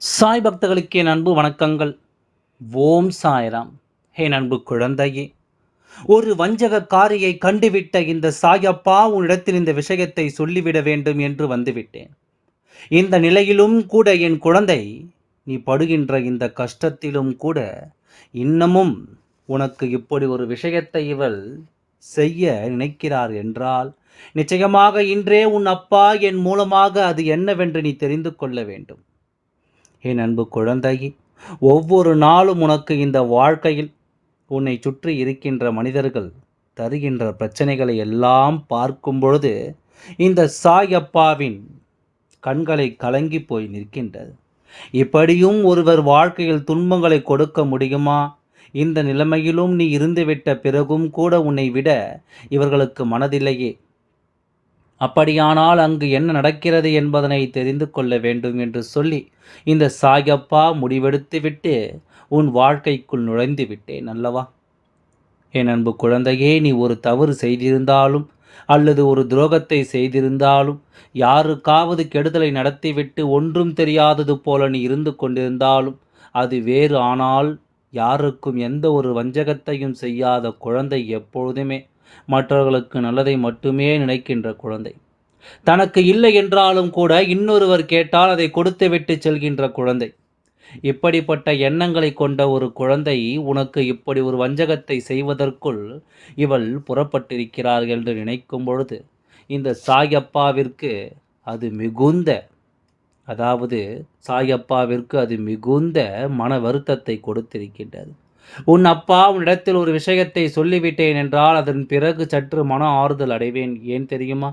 சாய் பக்தர்களுக்கே அன்பு வணக்கங்கள். ஓம் சாய்ராம். ஹே அன்பு குழந்தையே ஒரு வஞ்சகக்காரியை கண்டுவிட்ட இந்த சாயப்பா உன்னிடத்தில் இந்த விஷயத்தை சொல்லிவிட வேண்டும் என்று வந்துவிட்டேன். இந்த நிலையிலும் கூட என் குழந்தை நீ படுகின்ற இந்த கஷ்டத்திலும் கூட இன்னமும் உனக்கு இப்படி ஒரு விஷயத்தை இவள் செய்ய நினைக்கிறார் என்றால் நிச்சயமாக இன்றே உன் அப்பா என் மூலமாக அது என்னவென்று நீ தெரிந்து கொள்ள வேண்டும். என் அன்பு குழந்தையே ஒவ்வொரு நாளும் உனக்கு இந்த வாழ்க்கையில் உன்னை சுற்றி இருக்கின்ற மனிதர்கள் தருகின்ற பிரச்சனைகளை எல்லாம் பார்க்கும் பொழுது இந்த சாயப்பாவின் கண்களை கலங்கி போய் நிற்கின்றது. இப்படியும் ஒருவர் வாழ்க்கையில் துன்பங்களை கொடுக்க முடியுமா? இந்த நிலைமையிலும் நீ இருந்துவிட்ட பிறகும் கூட உன்னை விட இவர்களுக்கு மனதில்லையே. அப்படியானால் அங்கு என்ன நடக்கிறது என்பதனை தெரிந்து கொள்ள வேண்டும் என்று சொல்லி இந்த சாயப்பா முடிவெடுத்துவிட்டு உன் வாழ்க்கைக்குள் நுழைந்து விட்டேன் அல்லவா? என் அன்பு குழந்தையே நீ ஒரு தவறு செய்திருந்தாலும் அல்லது ஒரு துரோகத்தை செய்திருந்தாலும் யாருக்காவது கெடுதலை நடத்திவிட்டு ஒன்றும் தெரியாதது போல நீ இருந்து கொண்டிருந்தாலும் அது வேறு ஆனால் யாருக்கும் எந்த ஒரு வஞ்சகத்தையும் செய்யாத குழந்தை எப்பொழுதுமே மற்றவர்களுக்கு நல்லதை மட்டுமே நினைக்கின்ற குழந்தை. தனக்கு இல்லை என்றாலும் கூட இன்னொருவர் கேட்டால் அதை கொடுத்துவிட்டு செல்கின்ற குழந்தை. இப்படிப்பட்ட எண்ணங்களை கொண்ட ஒரு குழந்தை உனக்கு இப்படி ஒரு வஞ்சகத்தை செய்வதற்குள் இவள் புறப்பட்டிருக்கிறார்கள் என்று நினைக்கும் பொழுது இந்த சாயப்பாவிற்கு அது மிகுந்த அதாவது சாயப்பாவிற்கு அது மிகுந்த மன வருத்தத்தை கொடுத்திருக்கின்றது. உன் அப்பா உன்னிடத்தில் ஒரு விஷயத்தை சொல்லிவிட்டேன் என்றால் அதன் பிறகு சற்று மன ஆறுதல் அடைவேன். ஏன் தெரியுமா?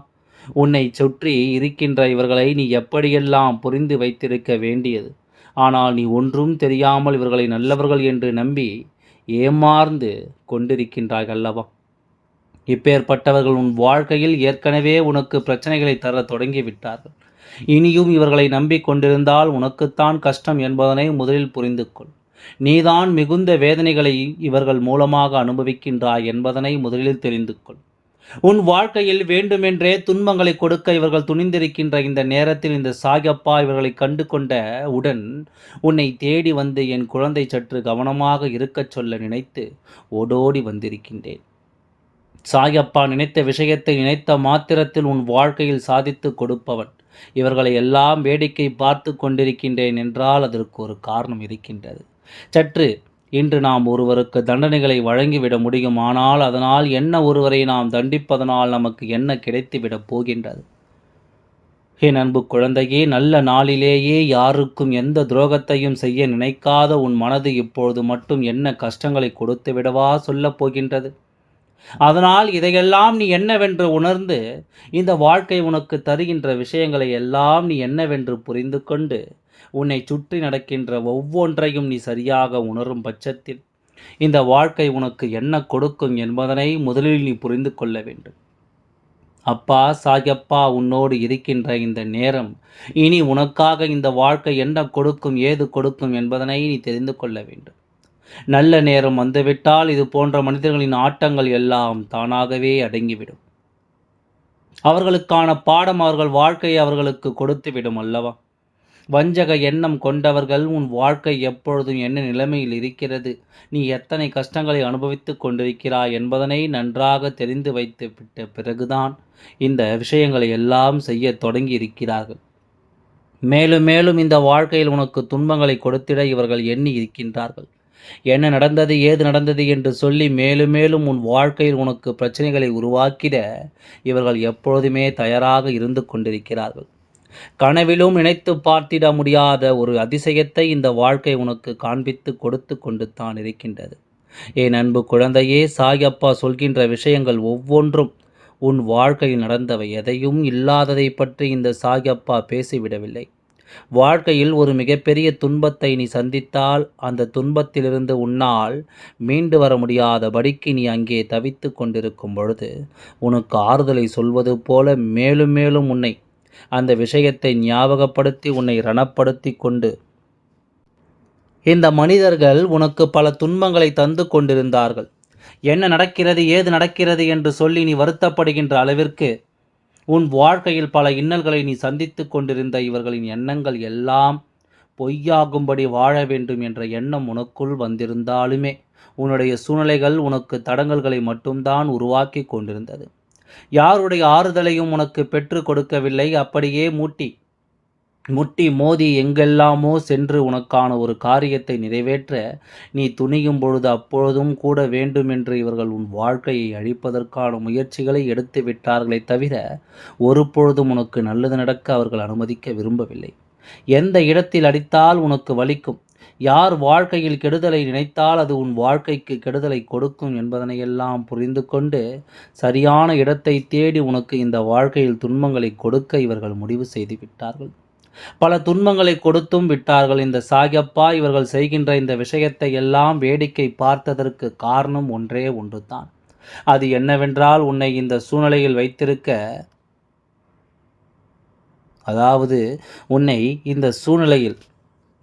உன்னை சுற்றி இருக்கின்ற இவர்களை நீ எப்படியெல்லாம் புரிந்து வைத்திருக்க வேண்டியது? ஆனால் நீ ஒன்றும் தெரியாமல் இவர்களை நல்லவர்கள் என்று நம்பி ஏமாந்து கொண்டிருக்கின்றாய் அல்லவா? இப்பேற்பட்டவர்கள் உன் வாழ்க்கையில் ஏற்கனவே உனக்கு பிரச்சனைகளை தர தொடங்கிவிட்டார்கள். இனியும் இவர்களை நம்பிக்கொண்டிருந்தால் உனக்குத்தான் கஷ்டம் என்பதனை முதலில் புரிந்து கொள் நீதான் மிகுந்த வேதனைகளை இவர்கள் மூலமாக அனுபவிக்கின்றாய் என்பதனை முதலில் தெரிந்து கொள். உன் வாழ்க்கையில் வேண்டுமென்றே துன்பங்களை கொடுக்க இவர்கள் துணிந்திருக்கின்ற இந்த நேரத்தில் இந்த சாகப்பா இவர்களை கண்டு கொண்ட உடன் உன்னை தேடி வந்து என் குழந்தை சற்று கவனமாக இருக்கச் சொல்ல நினைத்து ஓடோடி வந்திருக்கின்றேன். சாயப்பா நினைத்த விஷயத்தை நினைத்த மாத்திரத்தில் உன் வாழ்க்கையில் சாதித்து கொடுப்பவன். இவர்களை எல்லாம் வேடிக்கை பார்த்து கொண்டிருக்கின்றேன் என்றால் அதற்கு ஒரு காரணம் இருக்கின்றது. சற்று இன்று நாம் ஒருவருக்கு தண்டனைகளை வழங்கிவிட முடியும் ஆனால் அதனால் என்ன ஒருவரை நாம் தண்டிப்பதனால் நமக்கு என்ன கிடைத்துவிடப் போகின்றது? என் அன்பு குழந்தையே நல்ல நாளிலேயே யாருக்கும் எந்த துரோகத்தையும் செய்ய நினைக்காத உன் மனது இப்பொழுது மட்டும் என்ன கஷ்டங்களை கொடுத்து விடவா சொல்லப் போகின்றது? அதனால் இதையெல்லாம் நீ என்னவென்று உணர்ந்து இந்த வாழ்க்கை உனக்கு தருகின்ற விஷயங்களை எல்லாம் நீ என்னவென்று புரிந்து கொண்டு உன்னை சுற்றி நடக்கின்ற ஒவ்வொன்றையும் நீ சரியாக உணரும் பட்சத்தில் இந்த வாழ்க்கை உனக்கு என்ன கொடுக்கும் என்பதனை முதலில் நீ புரிந்து கொள்ள வேண்டும். அப்பா சாயப்பா உன்னோடு இருக்கின்ற இந்த நேரம் இனி உனக்காக இந்த வாழ்க்கை என்ன கொடுக்கும் ஏது கொடுக்கும் என்பதனை நீ தெரிந்து கொள்ள வேண்டும். நல்ல நேரம் வந்துவிட்டால் இது போன்ற மனிதர்களின் ஆட்டங்கள் எல்லாம் தானாகவே அடங்கிவிடும். அவர்களுக்கான பாடம் அவர்கள் வாழ்க்கையை அவர்களுக்கு கொடுத்துவிடும் அல்லவா? வஞ்சக எண்ணம் கொண்டவர்கள் உன் வாழ்க்கை எப்பொழுதும் என்ன நிலைமையில் இருக்கிறது? நீ எத்தனை கஷ்டங்களை அனுபவித்து கொண்டிருக்கிறாய் என்பதனை நன்றாக தெரிந்து வைத்து விட்ட பிறகுதான் இந்த விஷயங்களை எல்லாம் செய்ய தொடங்கி இருக்கிறார்கள் மேலும் மேலும் இந்த வாழ்க்கையில் உனக்கு துன்பங்களை கொடுத்திட இவர்கள் எண்ணி இருக்கின்றார்கள். என்ன நடந்தது ஏது நடந்தது என்று சொல்லி மேலும் மேலும் உன் வாழ்க்கையில் உனக்கு பிரச்சனைகளை உருவாக்கிட இவர்கள் எப்பொழுதுமே தயாராக இருந்து கொண்டிருக்கிறார்கள். கனவிலும் நினைத்து பார்த்திட முடியாத ஒரு அதிசயத்தை இந்த வாழ்க்கை உனக்கு காண்பித்து கொடுத்து கொண்டு தான் இருக்கின்றது. என் அன்பு குழந்தையே சாயப்பா சொல்கின்ற விஷயங்கள் ஒவ்வொன்றும் உன் வாழ்க்கையில் நடந்தவை எதையும் இல்லாததை பற்றி இந்த சாயப்பா பேசிவிடவில்லை. வாழ்க்கையில் ஒரு மிகப்பெரிய துன்பத்தை நீ சந்தித்தால் அந்த துன்பத்திலிருந்து உன்னால் மீண்டு வர முடியாதபடிக்கு நீ அங்கே தவித்து கொண்டிருக்கும் பொழுது உனக்கு ஆறுதலை சொல்வது போல மேலும் மேலும் உன்னை அந்த விஷயத்தை ஞாபகப்படுத்தி உன்னை ரணப்படுத்தி கொண்டு. இந்த மனிதர்கள் உனக்கு பல துன்பங்களை தந்து கொண்டிருந்தார்கள். என்ன நடக்கிறது ஏது நடக்கிறது என்று சொல்லி நீ வருத்தப்படுகின்ற அளவிற்கு உன் வாழ்க்கையில் பல இன்னல்களை நீ சந்தித்து கொண்டிருந்த இவர்களின் எண்ணங்கள் எல்லாம் பொய்யாகும்படி வாழ வேண்டும் என்ற எண்ணம் உனக்குள் வந்திருந்தாலுமே உன்னுடைய சூழ்நிலைகள் உனக்கு தடங்கல்களை மட்டும்தான் உருவாக்கி கொண்டிருந்தது. யாருடைய ஆறுதலையும் உனக்கு பெற்று கொடுக்கவில்லை அப்படியே மூட்டி முட்டி மோதி எங்கெல்லாமோ சென்று உனக்கான ஒரு காரியத்தை நிறைவேற்ற நீ துணியும் பொழுது அப்பொழுதும் கூட வேண்டுமென்று இவர்கள் உன் வாழ்க்கையை அழிப்பதற்கான முயற்சிகளை எடுத்து விட்டார்களே தவிர ஒரு பொழுதும் உனக்கு நல்லது நடக்க அவர்கள் அனுமதிக்க விரும்பவில்லை. எந்த இடத்தில் அடித்தால் உனக்கு வலிக்கும்? யார் வாழ்க்கையில் கெடுதலை நினைத்தால் அது உன் வாழ்க்கைக்கு கெடுதலை கொடுக்கும் என்பதனையெல்லாம் புரிந்து கொண்டு சரியான இடத்தை தேடி உனக்கு இந்த வாழ்க்கையில் துன்பங்களை கொடுக்க இவர்கள் முடிவு செய்து விட்டார்கள். பல துன்பங்களை கொடுத்தும் விட்டார்கள். இந்த சாகப்பா இவர்கள் செய்கின்ற இந்த விஷயத்தை எல்லாம் வேடிக்கை பார்த்ததற்கு காரணம் ஒன்றே ஒன்றுதான். அது என்னவென்றால் உன்னை இந்த சூழ்நிலையில் வைத்திருக்க அதாவது உன்னை இந்த சூழ்நிலையில்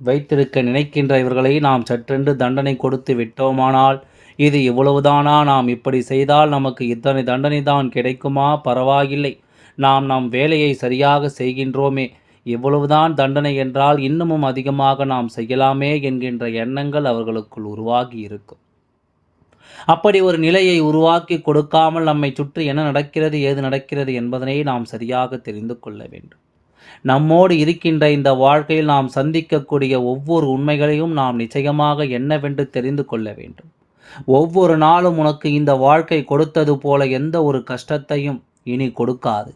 வைத்திருக்க நினைக்கின்ற இவர்களை நாம் சற்றென்று தண்டனை கொடுத்து விட்டோமானால் இது இவ்வளவுதானா? நாம் இப்படி செய்தால் நமக்கு இத்தனை தண்டனை தான் கிடைக்குமா? பரவாயில்லை. நாம் நம் வேலையை சரியாக செய்கின்றோமே. இவ்வளவுதான் தண்டனை என்றால் இன்னமும் அதிகமாக நாம் செய்யலாமே என்கின்ற எண்ணங்கள் அவர்களுக்குள் உருவாகி இருக்கும். அப்படி ஒரு நிலையை உருவாக்கி கொடுக்காமல் நம்மை சுற்றி என்ன நடக்கிறது ஏது நடக்கிறது என்பதனை நாம் சரியாக தெரிந்து கொள்ள வேண்டும். நம்மோடு இருக்கின்ற இந்த வாழ்க்கையில் நாம் சந்திக்கக்கூடிய ஒவ்வொரு உண்மைகளையும் நாம் நிச்சயமாக என்னவென்று தெரிந்து கொள்ள வேண்டும். ஒவ்வொரு நாளும் உனக்கு இந்த வாழ்க்கை கொடுத்தது போல எந்த ஒரு கஷ்டத்தையும் இனி கொடுக்காது.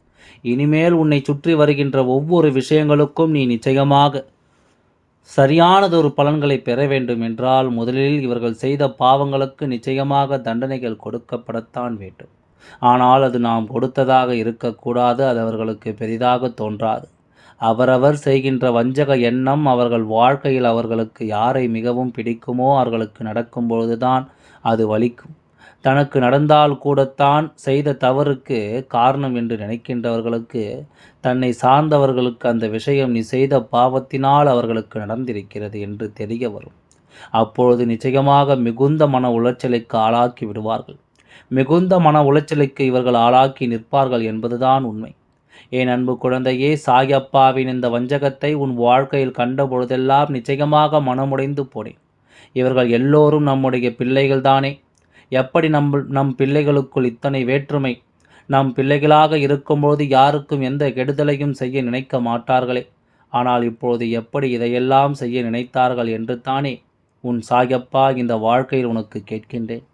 இனிமேல் உன்னை சுற்றி வருகின்ற ஒவ்வொரு விஷயங்களுக்கும் நீ நிச்சயமாக சரியானதொரு பலன்களை பெற வேண்டும் என்றால் முதலில் இவர்கள் செய்த பாவங்களுக்கு நிச்சயமாக தண்டனைகள் கொடுக்கப்படத்தான் வேண்டும். ஆனால் அது நாம் கொடுத்ததாக இருக்கக்கூடாது அது அவர்களுக்கு பெரிதாக தோன்றாது. அவரவர் செய்கின்ற வஞ்சக எண்ணம் அவர்கள் வாழ்க்கையில் அவர்களுக்கு யாரை மிகவும் பிடிக்குமோ அவர்களுக்கு நடக்கும்பொழுதுதான் அது வலிக்கும். தனக்கு நடந்தால் கூடத்தான் செய்த தவறுக்கு காரணம் என்று நினைக்கின்றவர்களுக்கு தன்னை சார்ந்தவர்களுக்கு அந்த விஷயம் நீ செய்த பாவத்தினால் அவர்களுக்கு நடந்திருக்கிறது என்று தெரிய வரும். அப்பொழுது நிச்சயமாக மிகுந்த மன உளைச்சலுக்கு ஆளாக்கி விடுவார்கள். மிகுந்த மன உளைச்சலுக்கு இவர்கள் ஆளாக்கி நிற்பார்கள் என்பதுதான் உண்மை. என் அன்பு குழந்தையே சாயப்பாவின் இந்த வஞ்சகத்தை உன் வாழ்க்கையில் கண்ட பொழுதெல்லாம் நிச்சயமாக மனமுடைந்து போனேன். இவர்கள் எல்லோரும் நம்முடைய பிள்ளைகள்தானே. எப்படி நம் நம் பிள்ளைகளுக்குள் இத்தனை வேற்றுமை? நம் பிள்ளைகளாக இருக்கும்போது யாருக்கும் எந்த கெடுதலையும் செய்ய நினைக்க மாட்டார்களே. ஆனால் இப்போது எப்படி இதையெல்லாம் செய்ய நினைத்தார்கள் என்று தானே உன் சாயப்பா இந்த வாழ்க்கையில் உனக்கு கேட்கின்றேன்.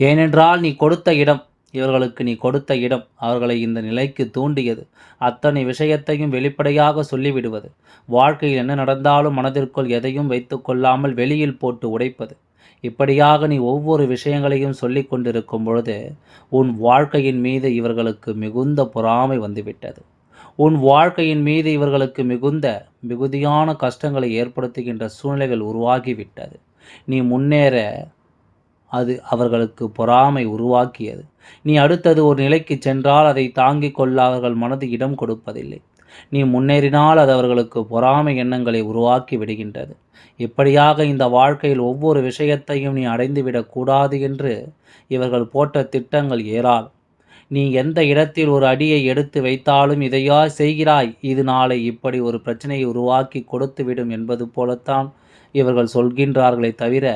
ஏனென்றால் நீ கொடுத்த இடம் இவர்களுக்கு நீ கொடுத்த இடம் அவர்களை இந்த நிலைக்கு தூண்டியது. அத்தனை விஷயத்தையும் வெளிப்படையாக சொல்லிவிடுவது. வாழ்க்கையில் என்ன நடந்தாலும் மனதிற்குள் எதையும் வைத்து கொள்ளாமல் வெளியில் போட்டு உடைப்பது. இப்படியாக நீ ஒவ்வொரு விஷயங்களையும் சொல்லி கொண்டிருக்கும் பொழுது உன் வாழ்க்கையின் மீது இவர்களுக்கு மிகுந்த பொறாமை வந்துவிட்டது. உன் வாழ்க்கையின் மீது இவர்களுக்கு மிகுந்த மிகுதியான கஷ்டங்களை ஏற்படுத்துகின்ற சூழ்நிலைகள் உருவாகிவிட்டது. நீ முன்னேற அது அவர்களுக்கு பொறாமை உருவாக்கியது. நீ அடுத்தது ஒரு நிலைக்கு சென்றால் அதை தாங்கிக் கொள்ள அவர்கள் மனது இடம் கொடுப்பதில்லை. நீ முன்னேறினால் அது அவர்களுக்கு பொறாமை எண்ணங்களை உருவாக்கி விடுகின்றது. இப்படியாக இந்த வாழ்க்கையில் ஒவ்வொரு விஷயத்தையும் நீ அடைந்துவிடக்கூடாது என்று இவர்கள் போட்ட திட்டங்கள் ஏறால் நீ எந்த இடத்தில் ஒரு அடியை எடுத்து வைத்தாலும் இதையா செய்கிறாய். இது நாளை இப்படி ஒரு பிரச்சனையை உருவாக்கி கொடுத்துவிடும் என்பது போலத்தான் இவர்கள் சொல்கின்றார்களே தவிர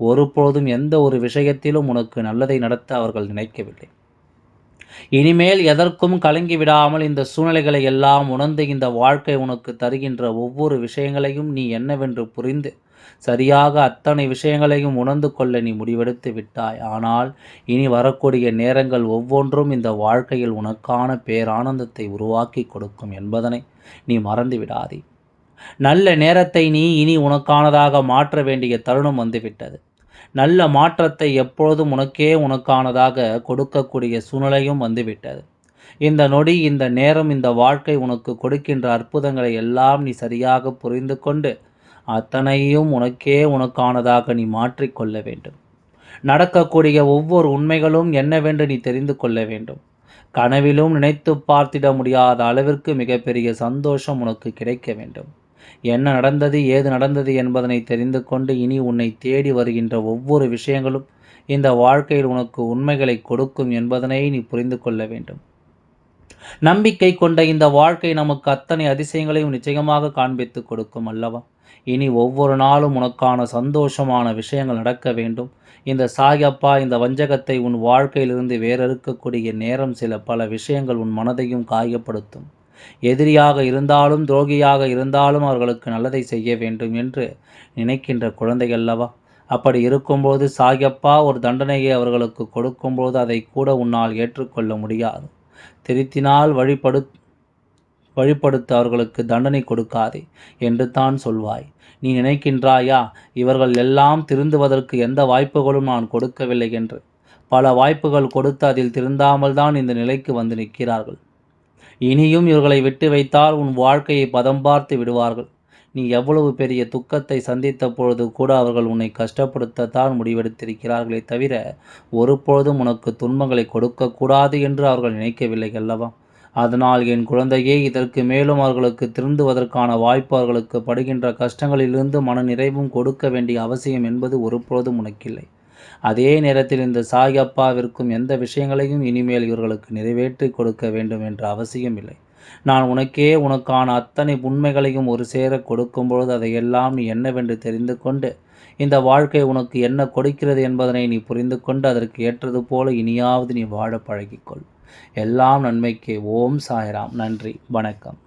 ஒருபோதும் எந்த ஒரு விஷயத்திலும் உனக்கு நல்லதை நடத்த அவர்கள் நினைக்கவில்லை. இனிமேல் எதற்கும் கலங்கி விடாமல் இந்த சூழ்நிலைகளை எல்லாம் உணர்ந்து இந்த வாழ்க்கை உனக்கு தருகின்ற ஒவ்வொரு விஷயங்களையும் நீ என்னவென்று புரிந்து சரியாக அத்தனை விஷயங்களையும் உணர்ந்து கொள்ள நீ முடிவெடுத்து விட்டாய். ஆனால் இனி வரக்கூடிய நேரங்கள் ஒவ்வொன்றும் இந்த வாழ்க்கையில் உனக்கான பேரானந்தத்தை உருவாக்கி கொடுக்கும் என்பதனை நீ மறந்து விடாதே. நல்ல நேரத்தை நீ இனி உனக்கானதாக மாற்ற வேண்டிய தருணம் வந்துவிட்டது. நல்ல மாற்றத்தை எப்பொழுதும் உனக்கே உனக்கானதாக கொடுக்கக்கூடிய சூழ்நிலையும் வந்துவிட்டது. இந்த நொடி இந்த நேரம் இந்த வாழ்க்கை உனக்கு கொடுக்கின்ற அற்புதங்களை எல்லாம் நீ சரியாக புரிந்து கொண்டு அத்தனையும் உனக்கே உனக்கானதாக நீ மாற்றிக்கொள்ள வேண்டும். நடக்கக்கூடிய ஒவ்வொரு உண்மைகளும் என்னவென்று நீ தெரிந்து கொள்ள வேண்டும். கனவிலும் நினைத்து பார்த்திட முடியாத அளவிற்கு மிகப்பெரிய சந்தோஷம் உனக்கு கிடைக்க வேண்டும். என்ன நடந்தது ஏது நடந்தது என்பதனை தெரிந்து கொண்டு இனி உன்னை தேடி வருகின்ற ஒவ்வொரு விஷயங்களும் இந்த வாழ்க்கையில் உனக்கு உண்மைகளை கொடுக்கும் என்பதனை நீ புரிந்து கொள்ள வேண்டும். நம்பிக்கை கொண்ட இந்த வாழ்க்கை நமக்கு அத்தனை அதிசயங்களையும் நிச்சயமாக காண்பித்து கொடுக்கும் அல்லவா? இனி ஒவ்வொரு நாளும் உனக்கான சந்தோஷமான விஷயங்கள் நடக்க வேண்டும். இந்த சாயப்பா இந்த வஞ்சகத்தை உன் வாழ்க்கையிலிருந்து வேறறுக்கக்கூடிய நேரம் சில பல விஷயங்கள் உன் மனதையும் காயப்படுத்தும். எதிரியாக இருந்தாலும் துரோகியாக இருந்தாலும் அவர்களுக்கு நல்லதை செய்ய வேண்டும் என்று நினைக்கின்ற குழந்தை அல்லவா அப்படி இருக்கும்போது சாயப்பா ஒரு தண்டனையை அவர்களுக்கு கொடுக்கும்போது அதை கூட உன்னால் ஏற்றுக்கொள்ள முடியாது. திருத்தினால் வழிபடு வழிபடுத்த அவர்களுக்கு தண்டனை கொடுக்காதே என்று தான் சொல்வாய். நீ நினைக்கின்றாயா இவர்கள் எல்லாம் திருந்துவதற்கு எந்த வாய்ப்புகளும் நான் கொடுக்கவில்லை என்று. பல வாய்ப்புகள் கொடுத்து அதில் திருந்தாமல் தான் இந்த நிலைக்கு வந்து நிற்கிறார்கள். இனியும் இவர்களை விட்டு வைத்தால் உன் வாழ்க்கையை பதம் பார்த்து விடுவார்கள். நீ எவ்வளவு பெரிய துக்கத்தை சந்தித்த பொழுது கூட அவர்கள் உன்னை கஷ்டப்படுத்தத்தான் முடிவெடுத்திருக்கிறார்களே தவிர ஒருபொழுதும் உனக்கு துன்பங்களை கொடுக்கக்கூடாது என்று அவர்கள் நினைக்கவில்லை அல்லவா? அதனால் என் குழந்தையே இதற்கு மேலும் அவர்களுக்கு திருந்துவதற்கான வாய்ப்பு அவர்களுக்கு படுகின்ற கஷ்டங்களிலிருந்து மன நிறைவும் கொடுக்க வேண்டிய அவசியம் என்பது ஒருபொழுதும் உனக்கில்லை. அதே நேரத்தில் இந்த சாயப்பாவிற்கும் எந்த விஷயங்களையும் இனிமேல் இவர்களுக்கு நிறைவேற்றி கொடுக்க வேண்டும் என்ற அவசியம் இல்லை நான் உனக்கே உனக்கான அத்தனை உண்மைகளையும் ஒரு சேர கொடுக்கும்பொழுது அதையெல்லாம் நீ என்னவென்று தெரிந்து கொண்டு இந்த வாழ்க்கை உனக்கு என்ன கொடுக்கிறது என்பதனை நீ புரிந்து கொண்டு அதற்கு ஏற்றது போல இனியாவது நீ வாழ பழகிக்கொள். எல்லாம் நன்மைக்கு. ஓம் சாய்ராம். நன்றி. வணக்கம்.